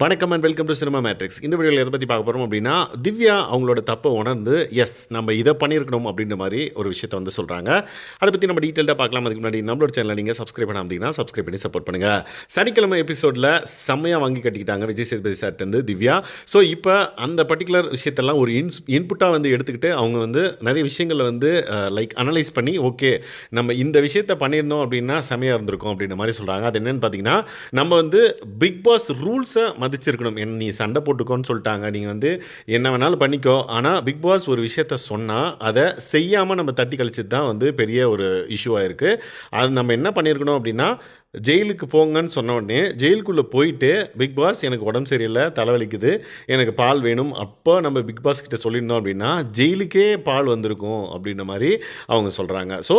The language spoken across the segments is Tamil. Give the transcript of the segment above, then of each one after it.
வணக்கம் and welcome to cinema matrix இந்த வீடியோவில் எதை பற்றி பார்க்க போகிறோம் அப்படின்னா திவ்யா அவங்களோட தப்பை உணர்ந்து எஸ் நம்ம இதை பண்ணியிருக்கணும் அப்படின்ற மாதிரி ஒரு விஷயத்தை வந்து சொல்கிறாங்க அதை பற்றி நம்ம டீட்டெயிலாக பார்க்கலாம். அதுக்கு முன்னாடி நம்மளோட சேனலை நீங்கள் சப்ஸ்கிரைப் பண்ண அப்படின்னா சப்ஸ்கிரைப் பண்ணி சப்போர்ட் பண்ணுங்கள் சனிக்கிழமை எபிசோடில் செம்மையாக வாங்கி கட்டிக்கிட்டாங்க விஜய் சேதுபதி சார்ட்டேருந்து திவ்யா. ஸோ இப்போ அந்த பர்டிகுலர் விஷயத்தெல்லாம் ஒரு இன்ஸ் இன்புட்டாக வந்து எடுத்துக்கிட்டு அவங்க வந்து நிறைய விஷயங்களை வந்து லைக் அனலைஸ் பண்ணி ஓகே நம்ம இந்த விஷயத்தை பண்ணியிருந்தோம் அப்படின்னா செமையாக இருந்திருக்கும் அப்படின்ற மாதிரி சொல்கிறாங்க அது என்னென்னு பார்த்தீங்கன்னா நம்ம வந்து பிக் பாஸ் ரூல்ஸை மதிச்சிருக்கணும். என் நீ சண்டை போட்டுக்கோன்னு சொல்லிட்டாங்க. நீங்கள் வந்து என்ன வேணாலும் பண்ணிக்கோ. ஆனால் பிக் பாஸ் ஒரு விஷயத்த சொன்னால் அதை செய்யாமல் நம்ம தட்டி கழிச்சது தான் வந்து பெரிய ஒரு இஷ்யூவாக இருக்குது அது நம்ம என்ன பண்ணியிருக்கணும் அப்படின்னா ஜெயிலுக்கு போங்கன்னு சொன்ன உடனே ஜெயிலுக்குள்ளே போயிட்டு பிக் பாஸ் எனக்கு உடம்பு சரியில்லை தலைவலிக்குது எனக்கு பால் வேணும். அப்போ நம்ம பிக் பாஸ் கிட்ட சொல்லியிருந்தோம் அப்படின்னா ஜெயிலுக்கே பால் வந்திருக்கும் அப்படின்ற மாதிரி அவங்க சொல்கிறாங்க ஸோ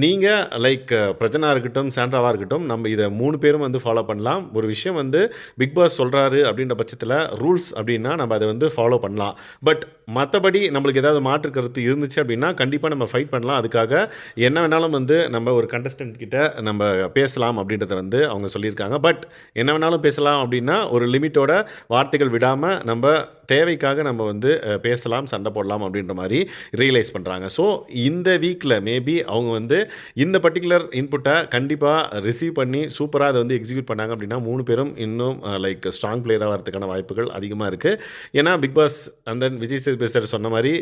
நீங்கள் லைக் பிரச்சனாக இருக்கட்டும் சாண்ட்ராவாக இருக்கட்டும் நம்ம இதை மூணு பேரும் வந்து ஃபாலோ பண்ணலாம். ஒரு விஷயம் வந்து பிக் பாஸ் சொல்கிறாரு அப்படின்ற பட்சத்தில் ரூல்ஸ் அப்படின்னா நம்ம அதை வந்து ஃபாலோ பண்ணலாம். பட் மற்றபடி நம்மளுக்கு ஏதாவது மாற்று கருத்து இருந்துச்சு அப்படின்னா கண்டிப்பாக நம்ம ஃபைட் பண்ணலாம். அதுக்காக என்ன வேணாலும் வந்து நம்ம ஒரு கண்டஸ்டன்ட் கிட்ட நம்ம பேசலாம் அப்படின்றத வந்து அவங்க சொல்லியிருக்காங்க. பட் என்ன வேணாலும் பேசலாம் அப்படின்னா ஒரு லிமிட்டோட வார்த்தைகள் விடாமல் நம்ம தேவைக்காக நம்ம வந்து பேசலாம் சண்டை போடலாம் அப்படின்ற மாதிரி ரியலைஸ் பண்ணுறாங்க ஸோ இந்த வீக்கில் மேபி அவங்க வந்து இந்த பர்டிகுலர் இன்புட்டை கண்டிப்பாக ரிசீவ் பண்ணி சூப்பராக அதை வந்து எக்ஸிக்யூட் பண்ணாங்க அப்படின்னா மூணு பேரும் இன்னும் லைக் ஸ்ட்ராங் பிளேயராக வரதுக்கான வாய்ப்புகள் அதிகமாக இருக்குது ஏன்னா பிக் பாஸ் அந்த விஜய் சேதுபதி சார் சொன்ன மாதிரி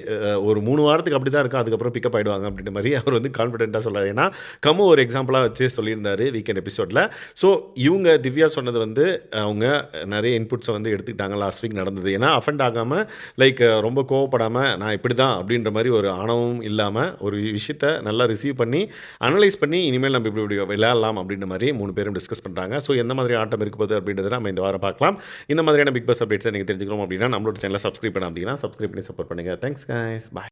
ஒரு மூணு வாரத்துக்கு அப்படி தான் இருக்கும் அதுக்கப்புறம் பிக்கப் ஆகிடுவாங்க அப்படின்ற மாதிரி அவர் வந்து கான்ஃபிடென்ட்டாக சொல்கிறார் ஏன்னா கம்மு ஒரு எக்ஸாம்பிளாக வச்சு சொல்லியிருந்தாரு வீக்கெண்ட் எபிசோடில் ஸோ இவங்க திவ்யா சொன்னது வந்து அவங்க நிறைய இன்புட்ஸை வந்து எடுத்துக்கிட்டாங்க. லாஸ்ட் வீக் நடந்தது. ஏன்னா அஃபெண்ட் ஆகாமல் லைக் ரொம்ப கோவப்படாமல் நான் இப்படி தான் அப்படின்ற மாதிரி ஒரு ஆணவம் இல்லாமல் ஒரு விஷயத்த நல்லா ரிசீவ் பண்ணி அனலைஸ் பண்ணி இனிமேல் நம்ம இப்படி இப்படி விளையாடலாம் அப்படின்ற மாதிரி மூணு பேரும் டிஸ்கஸ் பண்ணுறாங்க ஸோ எந்த மாதிரி ஆட்டம் இருக்க போகுது அப்படின்றத நம்ம இந்த வாரம் பார்க்கலாம். இந்த மாதிரியான பிக் பாஸ் அப்டேட்ஸை நீங்கள் தெரிஞ்சுக்கிறோம் அப்படின்னா நம்மளோட சேனலை சப்ஸ்கிரைப் பண்ண அப்படின்னா சப்ஸ்கிரைப் பண்ணி சப்போர்ட் பண்ணுங்கள் தேங்க்ஸ் கைஸ் பாய்